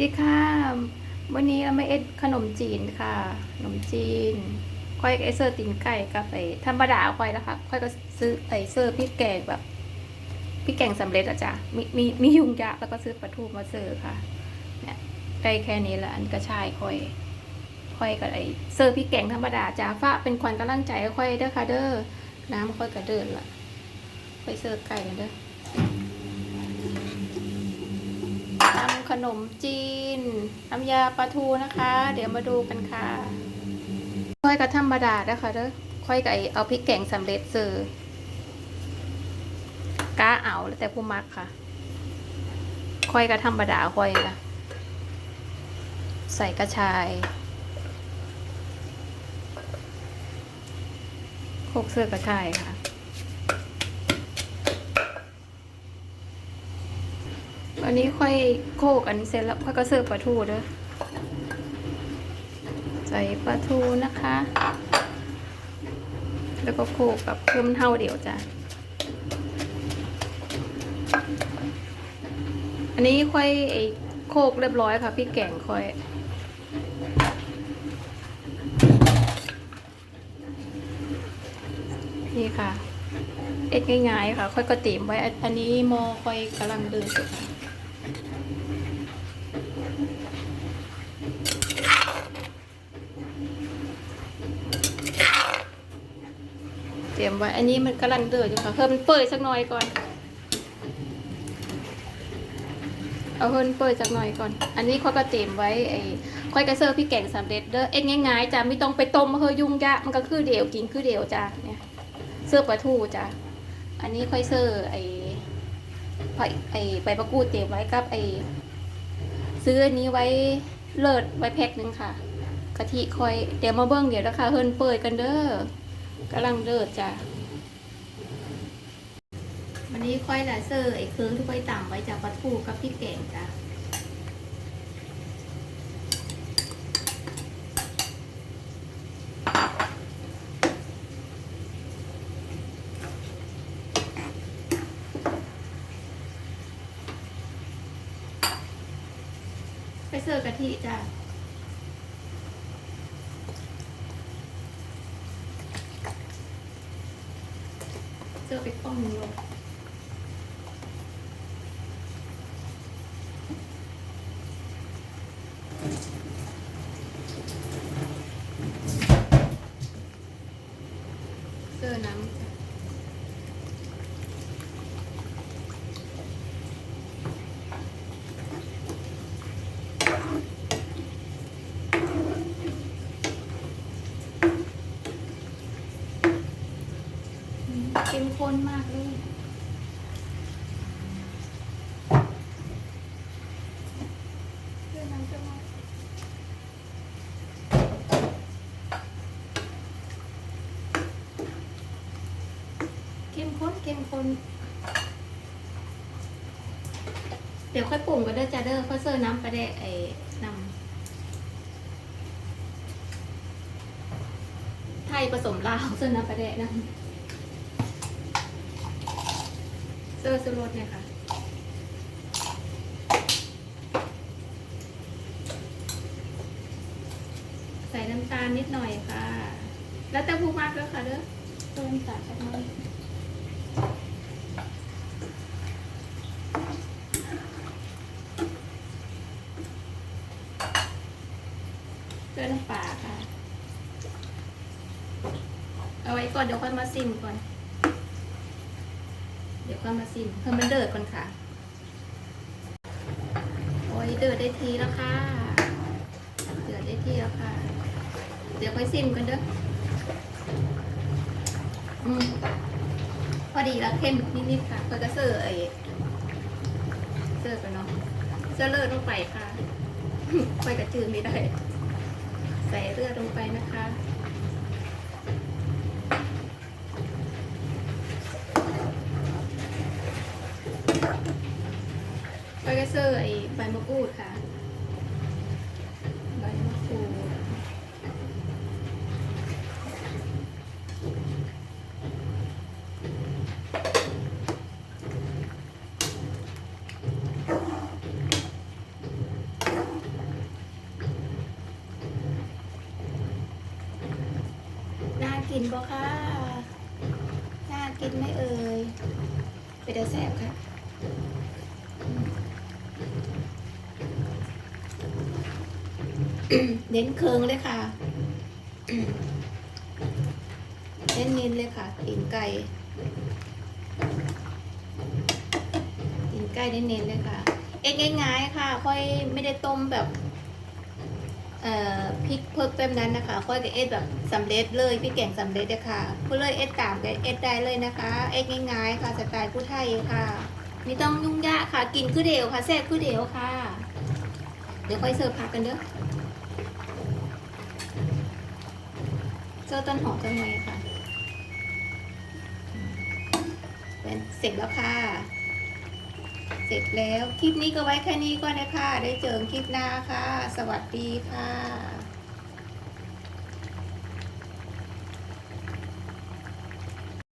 ดีค่ะ วันนี้เราไม่เอ็ดขนมจีนค่ะ ขนมจีนค่อยไอเซอร์ตีนไก่กับไปธรรมดาค่อยนะคะค่อยก็ซื้อไอเซอร์พริกแกงแบบพริกแกงสำเร็จอะจ้ะมีมีมียุงยะแล้วก็ซื้อปลาทูมาเสิร์ฟค่ะ เนี่ยได้แค่นี้ละอันกระชายค่อย ค่อยกับไอเซอร์พริกแกงธรรมดาจ้าฟ้าเป็นควันกำลังใจค่อยเด้อค่ะเด้อน้ำค่อยกระเดินละค่อยเสิร์ฟไก่กันเด้อ ทำ ขนมจีนน้ำยาปลาทูนะคะ เดี๋ยวมาดูกันค่ะค่อยกับธรรมดาด้อค่ะเด้อค่อยกับเอาพริกแกงสำเร็จเซอร์กล้าเอาแล้วแต่ผู้มักค่ะค่อยกับธรรมดาค่อยนะใส่กระชายโคกเสื้อกระชายค่ะ อันนี้ค่อยโคกอันนี้เสร็จแล้วค่อยก็เสิร์ฟปลาทูเด้อใส่ปลาทูนะคะ แล้วก็โคกกับเพิ่มเท่าเดียวจ้ะอันนี้ค่อยไอ้โคกเรียบร้อยค่ะพี่แกงค่อยนี่ค่ะ เอ็ดง่ายๆค่ะ ค่อยก็ตีมไว้ อันนี้มอค่อยกำลังเดินอยู่ค่ะ เตรียมไว้ อันนี้มันกำลังเดือดอยู่ค่ะเพิ่มมันเปิดสักหน่อยก่อน เอาเพิ่มเปิดสักหน่อยก่อน อันนี้ค่อยก็เตรียมไว้ไอ้ค่อยกระเซอร์พี่แกงสำเร็จเด้อเอ็ดง่ายๆจ้ะไม่ต้องไปต้มเฮยยุ่งยากมันก็คือเดียวกินคือเดียวจ้ะเนี่ยเสื้อปลาทูจ้ะอันนี้ค่อยเซอร์ไอ้ไผ่ไอ้ใบมะกรูดเตรียมไว้กับไอ้ซื้ออันนี้ไว้เลิศไว้แพ็คหนึงค่ะกะทิค่อยเดี๋ยวมาเบิ้งเดี๋ยวนะคะเฮิรนเปิดกันเด้อ กำลังเดิดจ้ะวันนี้ค่อยละเซอร์ไอ้เครื่องที่ค่อยต่ำไว้จากปลาทูกับพริกแกงจ้ะไปเสิร์กะทิจ้ะ เสิร์ฟไปข้องนึงลงเสิร์ฟน้ำจ้ะ อืม เข้มข้นมากเลยเพื่อนน้ำจะมาเข้มข้นเข้มข้น เดี๋ยวค่อยปรุงกันเด้อจ้าเด้อค่อยเสิร์ฟน้ำปลาแดกไอ้น้ำไทยผสมลาวเสิร์น้ำปลาแดกน้ำ เซอร์ซูโรสเนี่ยค่ะ ใส่น้ำตาลนิดหน่อยค่ะ แล้วแต่ผู้มากแล้วค่ะเด้อเติมน้ำตาลสักหน่อยเติมน้ำปลาค่ะ เอาไว้ก่อนเดี๋ยวค่อยมาซิมก่อน เดี๋ยวค่อยมาซิมเพิ่มมันเดือดก่อนค่ะ โอ้ยเดือดได้ทีแล้วค่ะ เดือดได้ทีแล้วค่ะ เดี๋ยวค่อยซิมกันเด้ออืมพอดีแล้วเข้มนิดๆค่ะเพื่อกระเซอร์ไอ้เซอร์กันเนาะเซอร์เลือดลงไปค่ะค่อยกระจืดไม่ได้ ใส่เลือดลงไปนะคะ ซอร์ไอใบมะกรูดค่ะ ใบมะกรูด น่ากินป่คะน่ากินไหมเอ่ย เป็นแซ่บค่ะ Thank you. เน้นเคืองเลยค่ะ เน้นน้นเลยค่ะตีนไก่ตีนไก่เน้นๆเลยค่ะ เอ็กง่ายๆค่ะ ค่อยไม่ได้ต้มแบบเอ่อพริกเพิ่มแบบนั้นนะคะ ค่อยกับเอ็ดแบบสำเร็จเลยพี่แก่งสำเร็จเลยค่ะผู้เลยเอ็ดตามกับเอ็ดได้เลยนะคะ เอ็ดง่ายๆค่ะสไตล์ผู้ไทยค่ะ ไม่ต้องยุ่งยากค่ะ กินคือเดียวค่ะแซ่บคือเดียวค่ะ เดี๋ยวค่อยเสิร์ฟผักกันเด้อเจอต้นหอมจังเลยค่ะเป็นเสร็จแล้วค่ะ เสร็จแล้ว คลิปนี้ก็ไว้แค่นี้ก่อนนะคะได้เจอคลิปหน้าค่ะ สวัสดีค่ะ